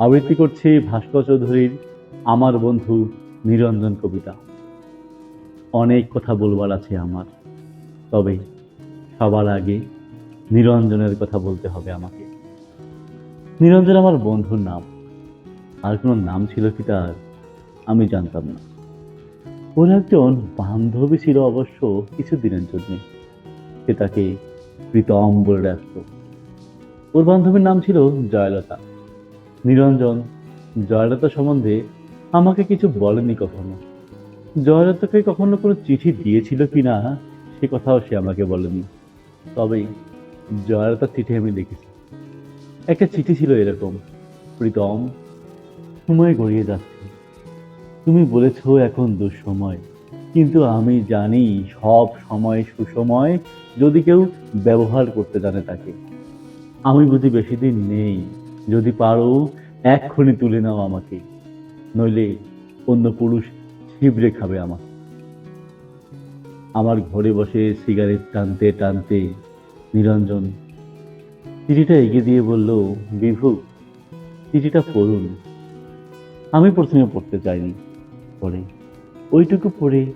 আবৃত্তি করছি ভাস্কর চৌধুরীর আমার বন্ধু নিরঞ্জন কবিতা। অনেক কথা বলবার আছে আমার, তবে সবার আগে নিরঞ্জনের কথা বলতে হবে আমাকে। নিরঞ্জন আমার বন্ধুর নাম, আর কোনো নাম ছিল কি তার, আমি জানতাম না। ওর একজন বান্ধবী ছিল অবশ্য কিছুদিনের জন্য, সে তাকে প্রীতম বলে ডাকত। ওর বান্ধবীর নাম ছিল জয়লতা। নিরঞ্জন, জয়লতা সম্বন্ধে আমাকে কিছু বলেনি কখনো। জয়লতাকে কখনো কোনো চিঠি দিয়েছিল কি না, সে কথাও সে আমাকে বলেনি। তবে জয়লতার চিঠি আমি দেখেছি। একটা চিঠি ছিল এরকম, প্রীতম, সময় গড়িয়ে যাচ্ছে। তুমি বলেছ এখন দুঃসময়, কিন্তু আমি জানি সব সময় সুসময় যদি কেউ ব্যবহার করতে জানে তাকে। আমি বুঝি বেশি দিন নেই যদি পারো, এক্ষুনি তুলে নাও আমাকে। নইলে অন্য পুরুষ ছিবড়ে খাবে আমাকে। আমার ঘরে বসে সিগারেট টানতে টানতে নিরঞ্জন চিঠিটা এগিয়ে দিয়ে বলল, বিভু, চিঠিটা পড়ুন। আমি প্রথমে পড়তে চাইনি। পরে ওইটুকু পড়ে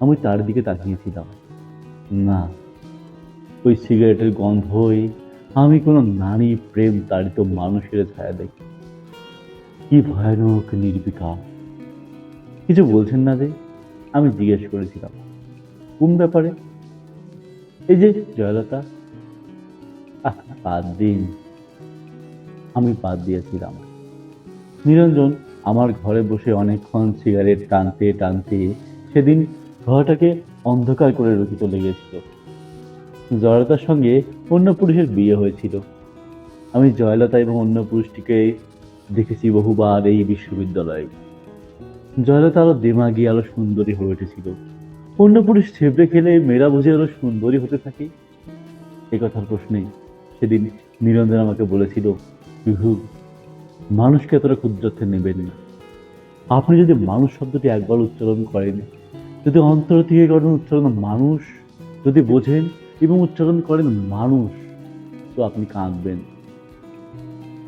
আমি তার দিকে তাকিয়েছিলাম। না, ওই সিগারেটের গন্ধই আমি কোনো নারী, প্রেম তাড়িত মানুষের ছায়া দেখি। কি ভয়ানক নির্বিকার। কিছু বলছেন না যে, আমি জিজ্ঞেস করেছিলাম। কোন ব্যাপারে? এই যে, জয়লতা বাদ দিন। আমি বাদ দিয়েছিলাম নিরঞ্জন আমার ঘরে বসে অনেকক্ষণ সিগারেট টানতে টানতে সেদিন ঘরটাকে অন্ধকার করে রেখে চলে গিয়েছিল। জয়লতার সঙ্গে অন্য পুরুষের বিয়ে হয়েছিল। আমি জয়লতা এবং অন্য পুরুষটিকে দেখেছি বহুবার এই বিশ্ববিদ্যালয়ে। জয়লতা আরও দেমাগি আরও সুন্দরী হয়ে উঠেছিল। অন্য পুরুষ ছেবড়ে খেলে মেয়েরা বুঝে আরও সুন্দরী হতে থাকে। এই কথার প্রশ্নে সেদিন নিরঞ্জন আমাকে বলেছিল বিহু মানুষকে এতটা ক্ষুদ্রত্বে নেবেন না। আপনি যদি মানুষ শব্দটি একবার উচ্চারণ করেন, যদি অন্তর থেকে করেন উচ্চারণ মানুষ যদি বোঝেন এবং উচ্চারণ করেন মানুষ। তো আপনি কাঁদবেন।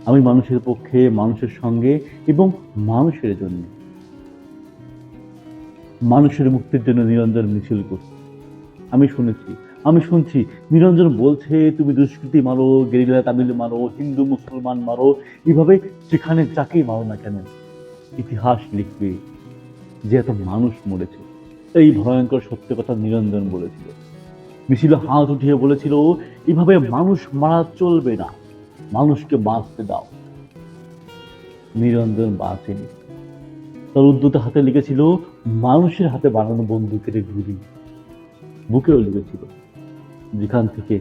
আমি মানুষের পক্ষে, মানুষের সঙ্গে এবং মানুষের জন্য। মানুষের মুক্তির জন্য নিরঞ্জন মিছিল করছে। আমি শুনেছি, আমি শুনছি, নিরঞ্জন বলছে, তুমি দুষ্কৃতি মারো, গেরিলা তামিল মারো, হিন্দু মুসলমান মারো, এভাবে যেখানে যাকেই মারো না কেন, ইতিহাস লিখবে যে এত মানুষ মরেছে। এই ভয়ঙ্কর সত্য কথা নিরঞ্জন বলেছিল। মিছিল হাত উঠিয়ে বলেছিল, এভাবে মানুষ মারা চলবে না। মানুষকে বাঁচতে দাও। নিরঞ্জন বাঁচেনি। তার উদ্যত হাতে লিখেছিল, মানুষের হাতে বানানো বন্দুকের গুলি। বুকেও লিখেছিল, যেখান থেকে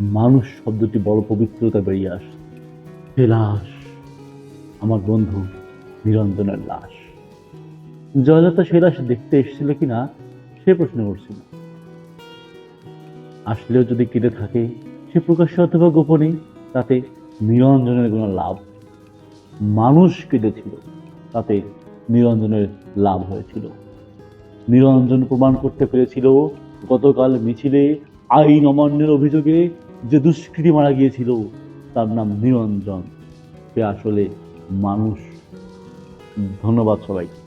মানুষ শব্দটি বড় পবিত্রতা বেরিয়ে আসে। সে লাশ, আমার বন্ধু নিরঞ্জনের লাশ। জয়লতা সে লাশ দেখতে এসেছিল কিনা, সে প্রশ্ন করছিল আসলেও যদি কেটে থাকে, সে প্রকাশ্যে অথবা গোপনে, তাতে নিরঞ্জনের কোনো লাভ মানুষ কেটেছিল, তাতে নিরঞ্জনের লাভ হয়েছিল। নিরঞ্জন প্রমাণ করতে পেরেছিল, গতকাল মিছিলে আইন অমান্যের অভিযোগে যে দুষ্কৃতী মারা গিয়েছিল, তার নাম নিরঞ্জন। সে আসলে মানুষ। ধন্যবাদ সবাই